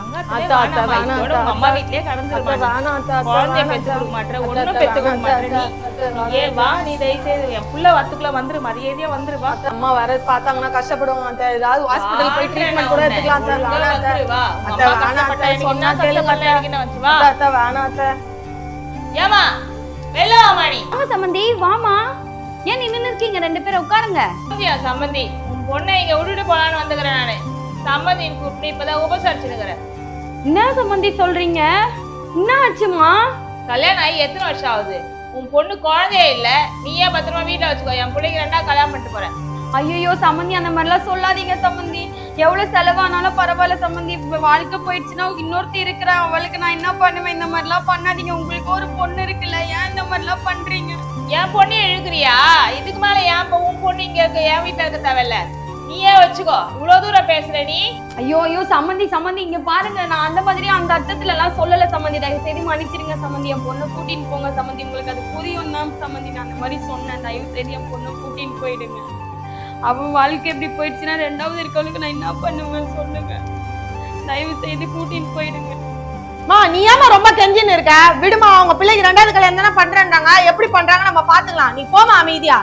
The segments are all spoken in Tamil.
அம்மா அத்தா. வீட்லயே அம்மா வர பார்த்தாங்கன்னா கஷ்டப்படுவாங்க அத்தை. ஏதாவது போய் ட்ரீட்மெண்ட் கூட எடுத்துக்கலாம் அத்தை. வேணாம் அத்தை, ஏமா வெளில வாமா ஆமா ஏன் நின்னு இருக்கீங்க? ரெண்டு பேரும் உட்காருங்க. சம்மந்தி உன் பொண்ணை இங்க விட்டுட்டு போலான்னு வந்துக்கிறேன் நானு. சம்மந்தி கூப்பிட்டு இப்பதான் உபசரிச்சுனுக்கிறேன் என்ன சம்மந்தி சொல்றீங்க? என்ன ஆச்சுமா கல்யாணம் ஆகி எத்தனை வருஷம் ஆகுது? உன் பொண்ணு குழந்தையே இல்ல. நீயே பத்திரமா வீட்டுல வச்சுக்கோ. என் பிள்ளைக்கு ரெண்டா கல்யாணம் பண்ணிட்டு போறேன். ஐயோ சம்மந்தி அந்த மாதிரிலாம் சொல்லாதீங்க சம்மந்தி. எவ்வளவு செலவானாலும் பரவாயில்ல சம்மந்தி. இப்ப வாழ்க்கை போயிடுச்சுன்னா இன்னொருத்தி இருக்கிற. அவளுக்கு நான் என்ன பண்ணுவேன்? இந்த மாதிரிலாம் பண்ணாதீங்க. உங்களுக்கு ஒரு பொண்ணு இருக்குல்ல. ஏன் இந்த மாதிரிலாம் பண்றீங்க? என் பொண்ணு இழுக்கிறியா? இதுக்கு மேல என் பொ- உன் பொண்ணு இங்க இருக்க? என் வீட்டுல இருக்க தேவையில்ல. நீயே வச்சுக்கோ. இவ்வளவு தூரம் பேசுற நீ. ஐயோ ஐயோ சம்மந்தி சம்மந்தி இங்க பாருங்க. நான் அந்த மாதிரி அந்த அர்த்தத்துல எல்லாம் சொல்லல சம்மந்தி. தயவு செய்து மன்னிச்சிருங்க சம்மந்தி. என் பொண்ணை கூட்டின்னு போங்க சம்மந்தி. உங்களுக்கு அது புரியும் தான் சம்மந்தி நான் அந்த மாதிரி சொன்னேன். தயவு செய்து என் பொண்ணை கூட்டின்னு போயிடுங்க. அவன் வாழ்க்கை எப்படி போயிடுச்சுன்னா ரெண்டாவது இருக்கவளுக்கு நான் என்ன பண்ணுவேன் சொல்லுங்க. தயவு செய்து கூட்டின்னு போயிடுங்க. மா நீ ஏமா ரொம்ப கெஞ்சின்னு இருக்க? விடுமா அவங்க பிள்ளைக்கு ரெண்டாவது கல்யாணம் தானே பண்றேன்றாங்க. எப்படி பண்றாங்க நம்ம பாத்துக்கலாம் நீ போமா அமைதியா.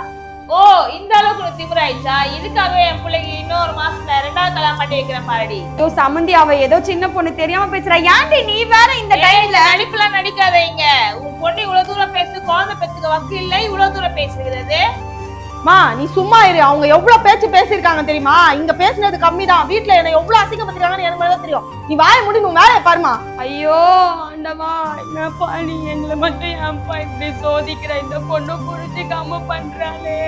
ஓ இந்த அளவுக்கு உனக்கு திமிராயிடுச்சா இதுக்காகவே என் பிள்ளைக்கு இன்னொரு மாசத்துல ரெண்டாவது கல்யாணம் பண்ணி வைக்கிறேன் பாரடி. ஐயோ சம்மந்தி அவ ஏதோ சின்ன பொண்ணு தெரியாம பேசுறா. ஏன்டி நீ வேற இந்த டைம்ல? நடிப்புலாம் நடிக்காத இங்க உன் பொண்ணு இவ்வளவு தூரம் பேசு குழந்தை பெத்துக்க வக்கு இல்ல இவ்வளவு தூரம் பேசுகிறது. மா நீ சும்மா இரு. அவங்க எவ்வளவு பேச்சு பேசியிருக்காங்க தெரியுமா? இங்க பேசுனது கம்மி தான் வீட்டுல என்ன எவ்வளவு அசிங்கப்படுத்திருக்காங்கன்னு எனக்கு மேலே தெரியும். நீ வாய முடி உன் வேலையை பாருமா. ஐயோ ஆண்டவா என்னப்பா நீ எங்களை மட்டும் ஏன்ப்பா இப்படி சோதிக்கிற? இந்த பொண்ணு புரிஞ்சுக்காம பண்றாளே.